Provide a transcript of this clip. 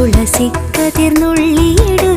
തുളസിക്കതിർന്നുള്ളിയെടുത്ത് കണ്ണു